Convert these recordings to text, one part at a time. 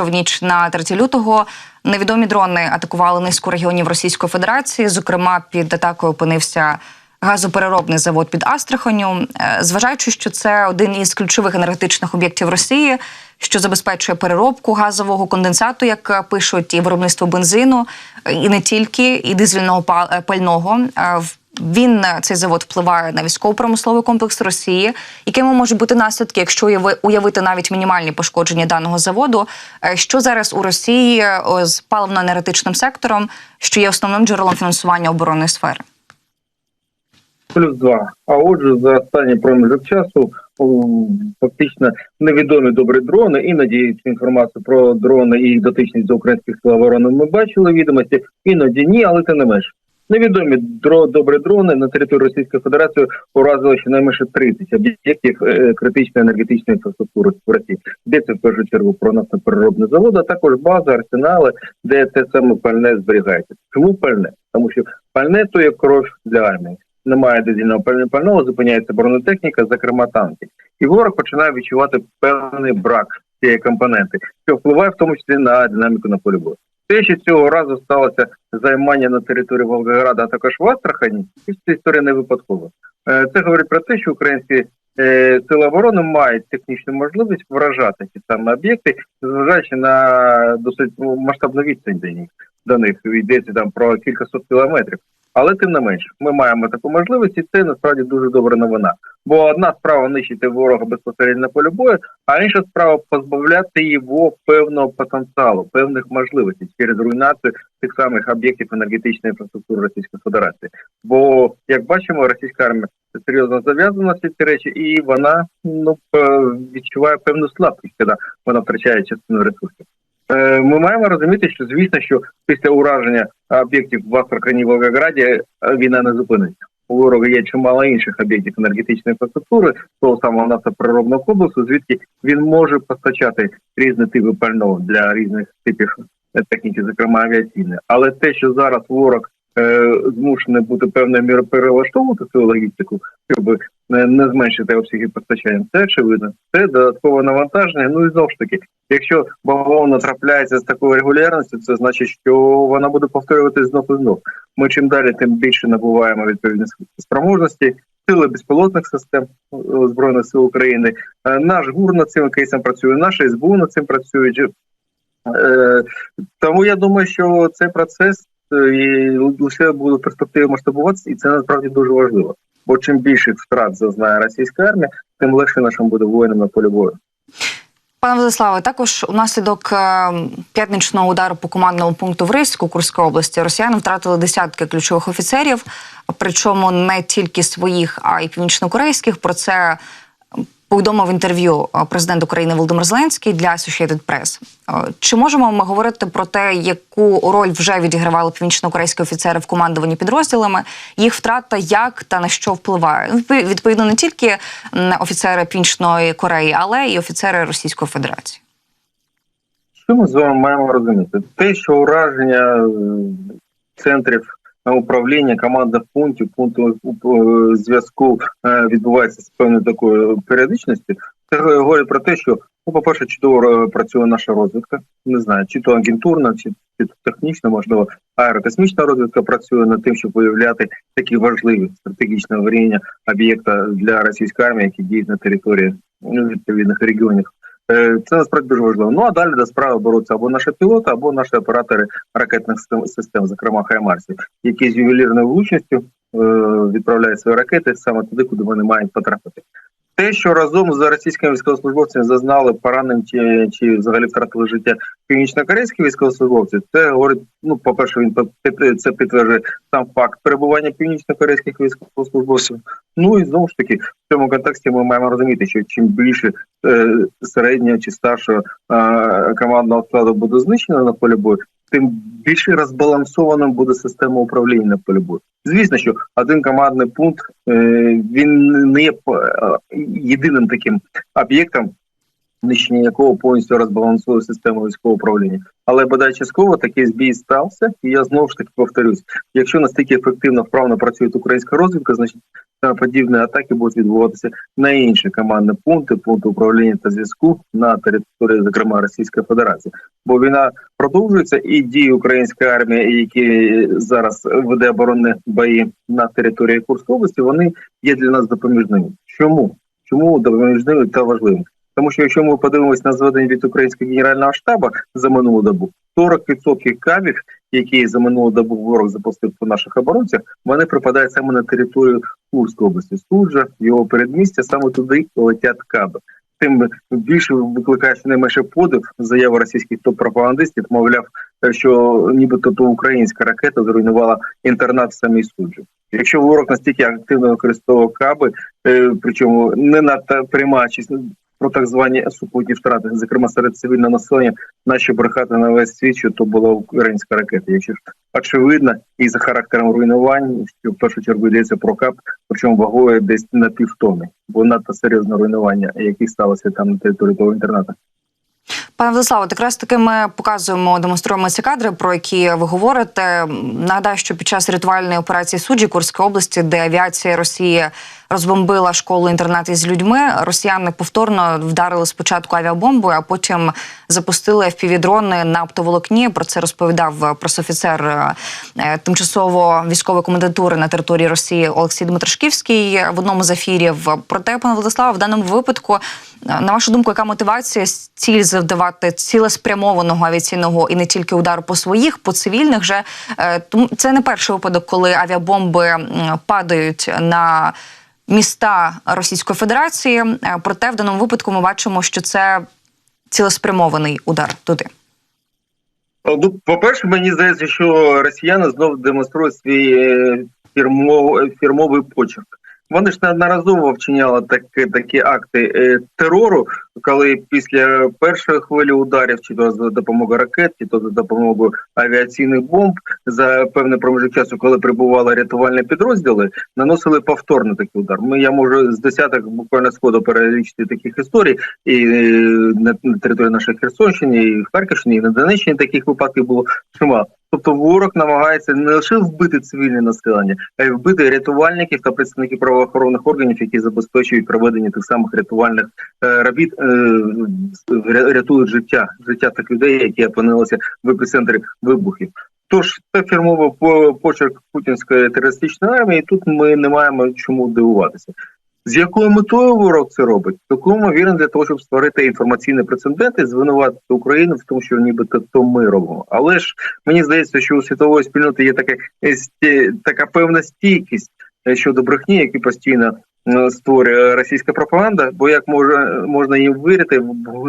що в ніч на 3 лютого невідомі дрони атакували низку регіонів Російської Федерації. Зокрема, під атакою опинився газопереробний завод під Астраханю. Е, Зважаючи, що це один із ключових енергетичних об'єктів Росії, що забезпечує переробку газового конденсату, як пишуть, і виробництво бензину, і не тільки, і дизельного е, пального. Е, в- Він цей завод впливає на військово-промисловий комплекс Росії, якими можуть бути наслідки, якщо уяви- уявити навіть мінімальні пошкодження даного заводу. Е, Що зараз у Росії е, з паливно-енергетичним сектором, що є основним джерелом фінансування оборонної сфери? Плюс два. А отже, за останній проміжок часу фактично невідомі добрі дрони. Іноді цю інформацію про дрони і їх дотичність до українських сил оборони ми бачили відомості, іноді ні, але це не менше. Невідомі дро добрі дрони на території Російської Федерації уразили щонайменше 30 об'єктів е, критичної енергетичної інфраструктури в Росії. Йдеться в першу чергу про нафтопереробні заводи, а також бази, арсенали, де це саме пальне зберігається. Чому пальне? Тому що пальне то є кров для армії. Немає дизельного пального, зупиняється бронетехніка, зокрема танки. І ворог починає відчувати певний брак цієї компоненти, що впливає в тому числі на динаміку на полі бою. Те, що цього разу сталося займання на території Волгограда, а також в Астрахані, ця історія не випадкова. Е, Це говорить про те, що українські е, сили оборони мають технічну можливість вражати ці саме об'єкти, зважаючи на досить ну, масштабну відстань до них. Йдеться там про кілька сот кілометрів. Але тим не менш, ми маємо таку можливість, і це насправді дуже добра новина. Бо одна справа нищити ворога безпосередньо на полі бою, а інша справа позбавляти його певного потенціалу, певних можливостей через руйнацію тих самих об'єктів енергетичної інфраструктури Російської Федерації. Бо як бачимо, російська армія серйозно зав'язана всі ці речі, і вона ну п- відчуває певну слабкість, коли вона втрачає частину ресурсів. Е, Ми маємо розуміти, що звісно, що після ураження об'єктів в Астрахані Волгограді е, війна не зупиниться. У ворога є чимало інших об'єктів енергетичної інфраструктури, того самого нафтопереробного комплексу, звідки він може постачати різні типи пального для різних типів е, техніки, зокрема авіаційної. Але те, що зараз ворог е, змушений бути певною мірою перелаштовувати свою логістику, щоб не, не зменшити обсяги постачання, це очевидно. Це додаткове навантаження. Ну і знову ж таки, якщо бавовна трапляється з такою регулярністю, це значить, що вона буде повторюватися знов і знов. Ми чим далі, тим більше набуваємо відповідні спроможності. Сили безпілотних систем е, збройних сил України. Е, Наш ГУР над цим кейсом працює, наше СБУ над цим працюють. Е, Тому я думаю, що цей процес е, і лише буде в перспективі масштабуватися, і це насправді дуже важливо. Бо чим більше втрат зазнає російська армія, тим легше нашим буде воїнам на полі бою. Пане Владиславе, також унаслідок е, п'ятничного удару по командному пункту в Ризьку Курської області росіяни втратили десятки ключових офіцерів, причому не тільки своїх, а й північнокорейських. Про це повідомив інтерв'ю е, президент України Володимир Зеленський для Associated Press. Е, Чи можемо ми говорити про те, яку роль вже відігравали північнокорейські офіцери в командуванні підрозділами? Їх втрата як та на що впливає? Відповідно, не тільки офіцери Північної Кореї, але й офіцери Російської Федерації. Що ми з вами маємо розуміти? Те, що ураження е, центрів управління, командних пунктів, пунктів е, зв'язку е, відбувається з певною такою періодичністю, це говорить про те, що ну, по-перше, чудово е, працює наша розвідка. Не знаю, чи то агентурна, чи, чи то технічна, можливо, аерокосмічна розвідка працює над тим, щоб виявляти такі важливі стратегічного рівня об'єкта для російської армії, які діють на території відповідних регіонів. Е, Це насправді дуже важливо. Ну а далі до справи беруться або наші пілоти, або наші оператори ракетних систем- зокрема Хаймарсів, які з ювелірною влучністю е, відправляють свої ракети саме туди, куди вони мають потрапити. Те, що разом з російськими військовослужбовцями зазнали поранень чи, чи взагалі втратили життя північно-корейські військовослужбовці, це говорить. Ну, по перше, він це підтверджує сам факт перебування північно-корейських військовослужбовців. Ну і знову ж таки, в цьому контексті ми маємо розуміти, що чим більше е, середнього чи старшого е, командного складу буде знищено на полі бою, тим більше розбалансованим буде система управління полі бою. Звісно, що один командний пункт е, він не є е, єдиним таким об'єктом. нищення якого повністю розбалансує систему військового управління. Але бодай частково такий збій стався, і я знову ж таки повторюсь: якщо настільки ефективно вправно працює українська розвідка, значить подібні атаки будуть відбуватися на інші командні пункти, пункти управління та зв'язку на території, зокрема Російської Федерації. Бо війна продовжується, і дії української армії, які зараз веде оборонні бої на території Курської області, вони є для нас допоміжними. Чому? Чому допоміжними та важливими? Тому що якщо ми подивимось на зведення від українського генерального штабу за минулу добу, 40% кабів, які за минулу добу ворог запустив по наших оборонцях, вони припадають саме на територію Курської області. Суджа, його передмістя, саме туди летять каби. Тим більше викликає найменше подив заява російських топ-пропагандистів, мовляв, що нібито то українська ракета зруйнувала інтернат в самій суджі. Якщо ворог настільки активно використовував каби, е, причому не надто приймаючись про так звані супутні втрати, зокрема серед цивільного населення, нащо брехати на весь світ, що то була українська ракета. Якщо ж очевидно, і за характером руйнувань, що в першу чергу йдеться про кап, причому вагою десь на півтони, бо надто серйозне руйнування, яке сталося там на території того інтернату. Пане Владиславе, так таки ми показуємо, демонструємо ці кадри, про які ви говорите. Нагадаю, що під час рятувальної операції суджі Курської області, де авіація Росії розбомбила школу інтернат із людьми, росіяни повторно вдарили спочатку авіабомбою, а потім запустили FPV-дрони на оптоволокні. Про це розповідав пресофіцер е, тимчасово військової комендатури на території Росії Олексій Дмитрашківський в одному з ефірів. Проте, пане Владиславе, в даному випадку, на вашу думку, яка мотивація ціль завдавати цілеспрямованого авіаційного і не тільки удару по своїх, по цивільних же Е, це не перший випадок, коли авіабомби падають на міста Російської Федерації. Е, Проте в даному випадку ми бачимо, що це цілеспрямований удар туди. Ну, по-перше, мені здається, що росіяни знову демонструють свій е, фірмовий почерк. Вони ж неодноразово вчиняли такі, такі акти е, терору, коли після першої хвилі ударів, чи то за допомогою ракет, чи то за допомогою авіаційних бомб, за певний проміжок часу, коли прибували рятувальні підрозділи, наносили повторно такий удар. Ми я можу з десяток буквально сходу перелічити таких історій, і е, на, території нашої Херсонщини, і Харківщині, і на Донеччині таких випадків було чимало. Тобто ворог намагається не лише вбити цивільне населення, а й вбити рятувальників та представників правоохоронних органів, які забезпечують проведення тих самих рятувальних е, робіт, е, рятують життя, життя тих людей, які опинилися в епіцентрі вибухів. Тож це фірмовий по- почерк путінської терористичної армії. Тут ми не маємо чому дивуватися. З якою метою ворог це робить? Цілком вірен для того, щоб створити інформаційний прецедент і звинуватити Україну в тому, що нібито то ми робимо. Але ж мені здається, що у світової спільноти є така, е, така певна стійкість е, щодо брехні, які постійно створює російська пропаганда. Бо як може можна їм вірити,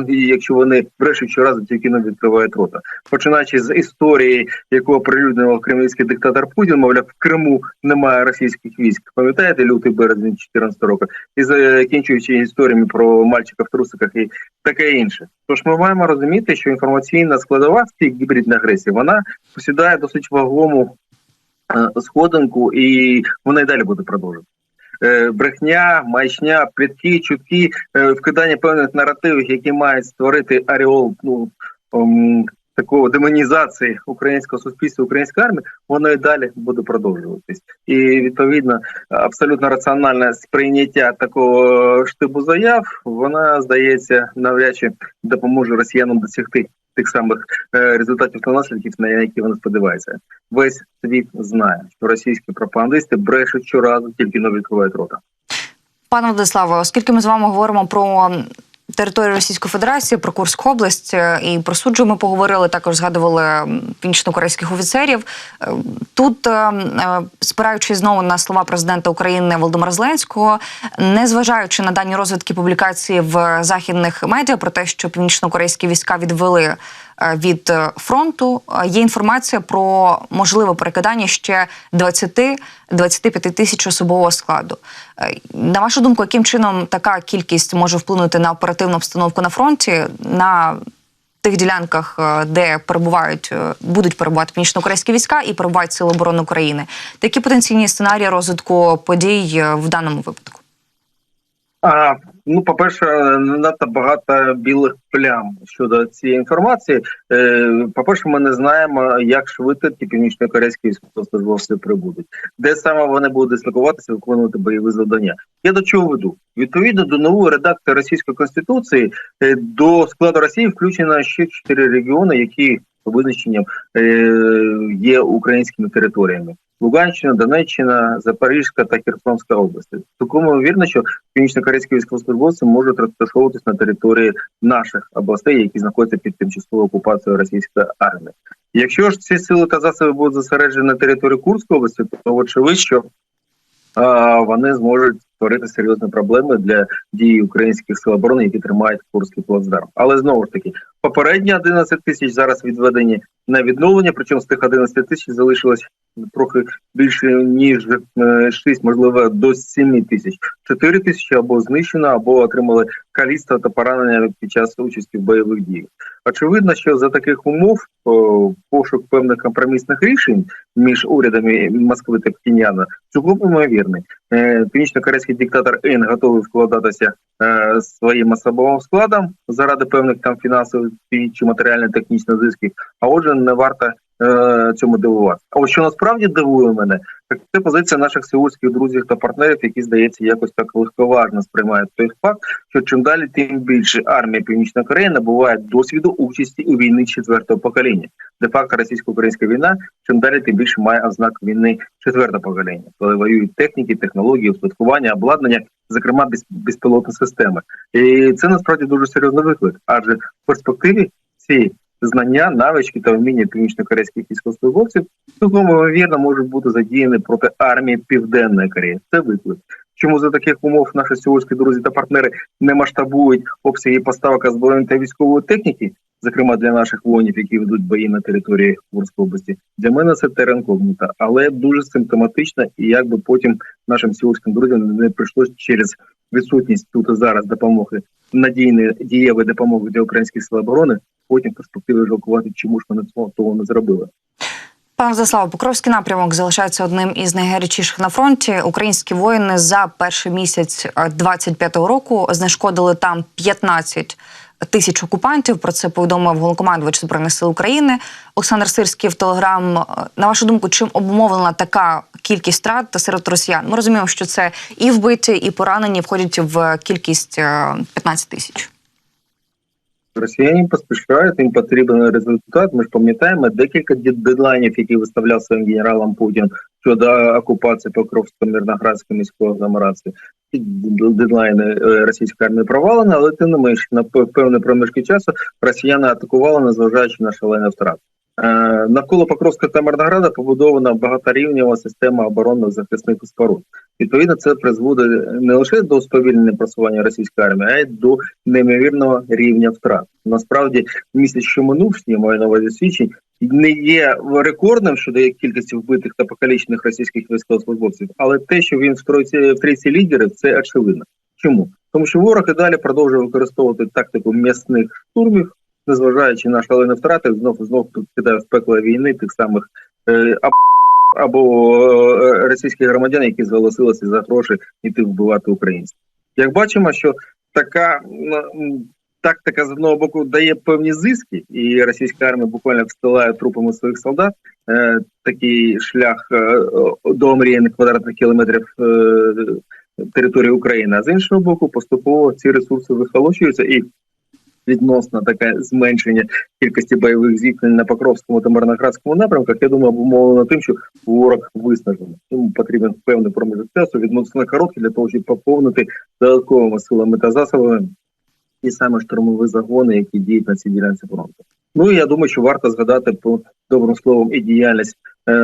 якщо вони брешуть щоразу, тільки не відкривають рота, починаючи з історії, яку оприлюднював кремлівський диктатор Путін, мовляв, в Криму немає російських військ. Пам'ятаєте лютий березень 2014 року, і закінчуючи історіями про мальчика в трусиках і таке інше. Тож ми маємо розуміти, що інформаційна складова в цій гібридній агресії вона посідає досить вагому е, сходинку, і вона й далі буде продовжувати. Е, Брехня, маячня, плітки, чутки, е, вкидання певних наративів, які мають створити аріол ну, такого демонізації українського суспільства, української армії, воно і далі буде продовжуватись. І відповідно абсолютно раціональне сприйняття такого штибу заяв, вона здається навряд чи допоможе росіянам досягти тих самих е, результатів та наслідків, на які вони сподіваються. Весь світ знає, що російські пропагандисти брешуть щоразу, тільки не відкривають рота. Пане Владиславе, оскільки ми з вами говоримо про територію Російської Федерації, про Курську область е, і про суджу ми поговорили, також згадували північно-корейських офіцерів. Е, Тут, е, спираючись знову на слова президента України Володимира Зеленського, незважаючи на дані розвитки публікації в західних медіа про те, що північно-корейські війська відвели від е, фронту. Е, Є інформація про можливе перекидання ще 20-25 тисяч особового складу. Е, На вашу думку, яким чином така кількість може вплинути на оперативну обстановку на фронті на тих ділянках, е, де перебувають, е, будуть перебувати північно-корейські війська і перебувають сили оборони України? Такі потенційні сценарії розвитку подій е, в даному випадку? А ну, по-перше, не надто багато білих плям щодо цієї інформації. Е, По-перше, ми не знаємо, як швидко ті північно-корейські військовослужбовці прибудуть, де саме вони будуть дислокуватися, виконувати бойові завдання. Я до чого веду? Відповідно до нової редакції російської конституції, е, до складу Росії включено ще чотири регіони, які по визначенням е, є українськими територіями. Луганщина, Донеччина, Запорізька та Херсонська області. Цілком вірно, що північно-корейські військовослужбовці можуть розташовуватись на території наших областей, які знаходяться під тимчасовою окупацією російської армії. Якщо ж ці сили та засоби будуть зосереджені на території Курської області, то очевидь, що вони зможуть створити серйозні проблеми для дії українських сил оборони, які тримають Курський плацдарм. Але знову ж таки, попередні 11 тисяч зараз відведені на відновлення. Причому з тих 11 тисяч залишилось трохи більше ніж 6, можливо, до 7 тисяч. 4 тисячі або знищено, або отримали каліцтво та поранення під час участі в бойових діях. Очевидно, що за таких умов пошук певних компромісних рішень між урядами Москви та Пхеньяна цілком ймовірний. Е, Північно-корейський диктатор Ін готовий вкладатися е, своїм особовим складом заради певних там фінансових чи матеріально-технічних зисків. А отже, не варто е, цьому дивувати. А що насправді дивує мене, так це позиція наших сеульських друзів та партнерів, які здається якось так легковажно сприймають той факт, що чим далі, тим більше армія Північної Кореї набуває досвіду участі у війни четвертого покоління. Де факто російсько-українська війна, чим далі, тим більше має ознак війни четвертого покоління, коли воюють техніки, технології, устаткування, обладнання, зокрема без, безпілотні системи. І це насправді дуже серйозний виклик, адже в перспективі ці знання, навички та вміння північно-корейських військовослужбовців цілком ймовірно можуть бути задіяні проти армії Південної Кореї. Це виклик. Чому за таких умов наші сьогодні друзі та партнери не масштабують обсяги поставок озброєння та військової техніки, зокрема для наших воїнів, які ведуть бої на території Курської області? Для мене це терен когніта, але дуже симптоматично, і якби потім нашим сьогоднішнім друзям не прийшлось через відсутність тут і зараз допомоги надійної дієвої допомоги для українських сил оборони, потім перспективи жалкувати, чому ж вони того не зробили. Пане Заслав, Покровський напрямок залишається одним із найгарячіших на фронті. Українські воїни за перший місяць 25-го року знешкодили там 15 тисяч окупантів. Про це повідомив головнокомандувач збройних сил України Олександр Сирський в Телеграм. На вашу думку, чим обумовлена така кількість страт серед росіян? Ми розуміємо, що це і вбиті, і поранені входять в кількість 15 тисяч. Росіяни поспішають, їм потрібен результат. Ми ж пам'ятаємо декілька дедлайнів, які виставляв своїм генералом Путін щодо окупації Покровської мирноградської міської агломерації. Ці дедлайни російської армії провалені, але тим не менш на певний проміжки часу росіяни атакували, незважаючи на шалені втрати. Навколо Покровська та Мирнограда побудована багаторівнева система оборонних захисних споруд. Відповідно, це призводить не лише до сповільнення просування російської армії, а й до неймовірного рівня втрат. Насправді, місяць, що минув, маю на увазі свідчень, не є рекордним щодо кількості вбитих та покалічених російських військовослужбовців, але те, що він в трійці лідерів, це очевидно. Чому? Тому що ворог і далі продовжує використовувати тактику м'ясних штурмів, незважаючи на шалені втрати, знов знов кидає в пекло війни тих самих е, або е, російських громадян, які зголосилися за гроші йти вбивати українців. Як бачимо, що така тактика з одного боку дає певні зиски, і російська армія буквально встилає трупами своїх солдат. Е, такий шлях е, до омріяних квадратних кілометрів е, території України. А з іншого боку, поступово ці ресурси вихолощуються і. Відносно таке зменшення кількості бойових зіткнень на Покровському та Марноградському напрямках, я думаю, обумовлено тим, що ворог виснажений. Йому потрібен певний проміжок часу відносно короткий для того, щоб поповнити додатковими силами та засобами ті саме штурмові загони, які діють на цій ділянці фронту. Ну і я думаю, що варто згадати по добрим словом і діяльність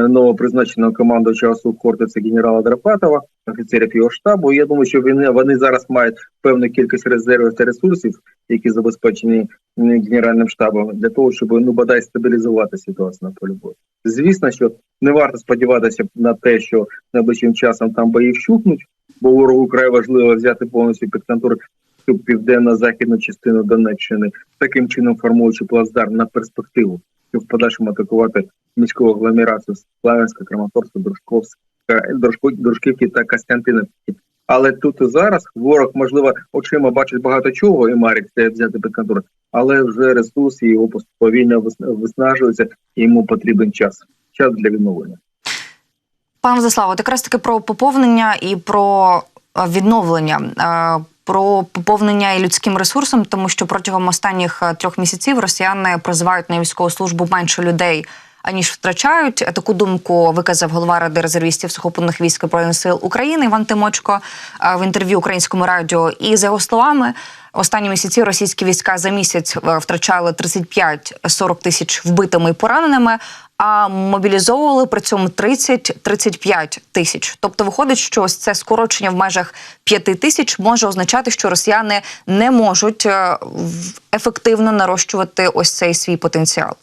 новопризначеного командувача СУ Хортиця генерала Драпатова, офіцерів його штабу. Я думаю, що вони, вони зараз мають певну кількість резервів та ресурсів, які забезпечені генеральним штабом, для того, щоб ну бодай стабілізувати ситуацію на полі бою. Звісно, що не варто сподіватися на те, що найближчим часом там бої вщухнуть, бо ворогу край важливо взяти повністю під контроль всю південно-західну частину Донеччини, таким чином формуючи плацдарм на перспективу, щоб в подальшому атакувати міську агломерацію Славянська, Краматорська, Дружковська, Дружківки та Костянтинівки Але тут і зараз ворог, можливо, очима бачить багато чого і марить це взяти під контроль, але вже ресурси його повільно вис- виснажуються, і йому потрібен час. Час для відновлення. Пане Владиславе, от якраз таки про поповнення і про е, відновлення. Е, Про поповнення і людським ресурсом, тому що протягом останніх е, трьох місяців росіяни призивають на військову службу менше людей, аніж втрачають. Таку думку виказав голова ради резервістів сухопутних військ Збройних сил України Іван Тимочко е, в інтерв'ю українському радіо. І за його словами, останні місяці російські війська за місяць е, втрачали 35-40 тисяч вбитими і пораненими, а мобілізовували при цьому 30-35 тисяч. Тобто виходить, що ось це скорочення в межах 5 тисяч може означати, що росіяни не можуть е, ефективно нарощувати ось цей свій потенціал.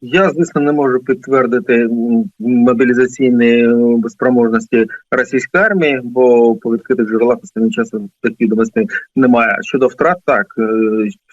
Я, звісно, не можу підтвердити мобілізаційні спроможності російської армії, бо по відкритих джерелах останнім часом таких відомостей немає. Щодо втрат, так е,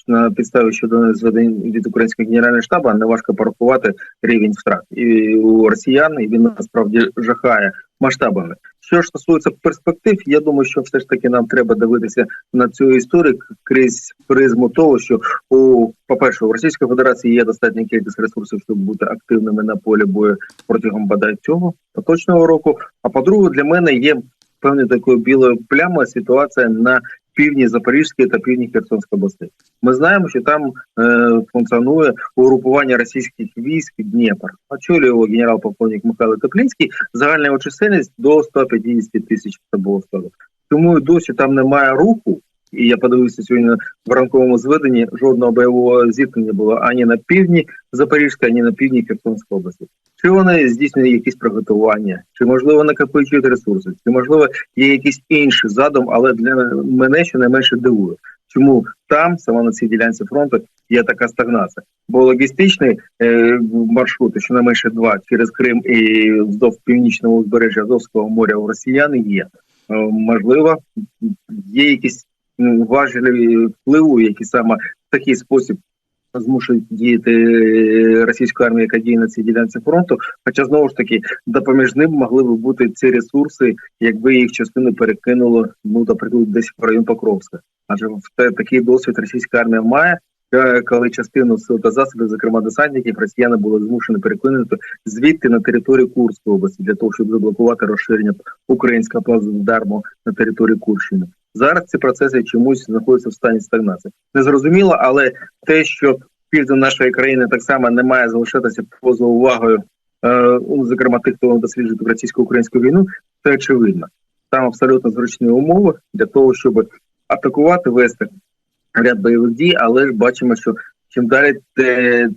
на підставі щодо зведень від українського генерального штабу не важко порахувати рівень втрат. І у росіян, і він насправді жахає масштабами. Що ж стосується перспектив, я думаю, що все ж таки нам треба дивитися на цю історію крізь призму того, що у по-перше, у Російської Федерації є достатня кількість ресурсів, щоб бути активними на полі бою протягом бодай цього поточного року. А по-друге, для мене є певною такою білою плямою ситуація на півдні Запорізької та півдні Херсонської областей. Ми знаємо, що там е, функціонує угрупування російських військ Дніпр. Очолює його генерал-полковник Михайло Теплінський. Загальна чисельність до 150 тисяч особового складу. Тому досі там немає руху. І я подивився сьогодні в ранковому зведенні жодного бойового зіткнення було ані на півдні Запорізької, ані на півдні Херсонської області. Чи вони здійснюють якісь приготування, чи можливо накопичують ресурси, чи можливо є якийсь інший задум, але для мене щонайменше дивує. Чому там, саме на цій ділянці фронту, є така стагнація? Бо логістичний е, маршрути, щонайменше два через Крим і вздовж північного узбережжя Азовського моря у росіян є. Е, можливо, є якісь м, важелі впливу, які саме в такий спосіб змушують діяти е, російську армію, яка діє на цій ділянці фронту. Хоча знову ж таки допоміж ним могли б бути ці ресурси, якби їх частину перекинуло, ну наприклад, десь в район Покровська. Адже в такий досвід російська армія має. е, Коли частину сил та засобів, зокрема десантників, росіяни були змушені перекинути звідти на територію Курської області для того, щоб заблокувати розширення українського плацдарму на території Курщини. Зараз ці процеси чомусь знаходяться в стані стагнації. Незрозуміло, але те, що південь нашої країни так само не має залишатися поза увагою, е, зокрема тих, хто досліджує російсько-українську війну, це очевидно. Там абсолютно зручні умови для того, щоб атакувати, вести ряд бойових дій, але ж бачимо, що чим далі,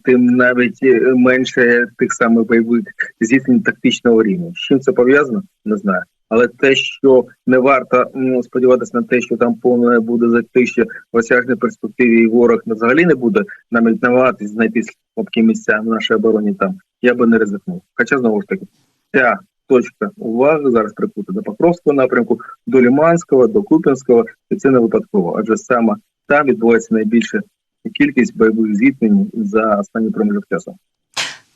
тим навіть е, менше тих самих бойових зіткнень тактичного рівня. З чим це пов'язано, не знаю. Але те, що не варто сподіватися на те, що там повне буде затища в осяжній перспективі, і ворог взагалі не буде навіть намагатись знайти слабкі місця в нашій обороні там, я би не ризикнув. Хоча знову ж таки, ця точка уваги зараз прикута до Покровського напрямку, до Ліманського, до Куп'янського, і це не випадково, адже саме там відбувається найбільша кількість бойових зіткнень за останній проміжок часу.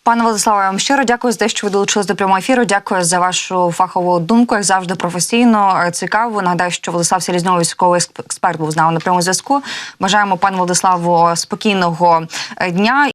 Пане Владиславе, вам щиро дякую за те, що ви долучились до прямого ефіру. Дякую за вашу фахову думку, як завжди, професійно е, цікаво. Нагадаю, що Владислав Селізньов, військовий експерт, був з нами на прямому зв'язку. Бажаємо пану Владиславу спокійного е, дня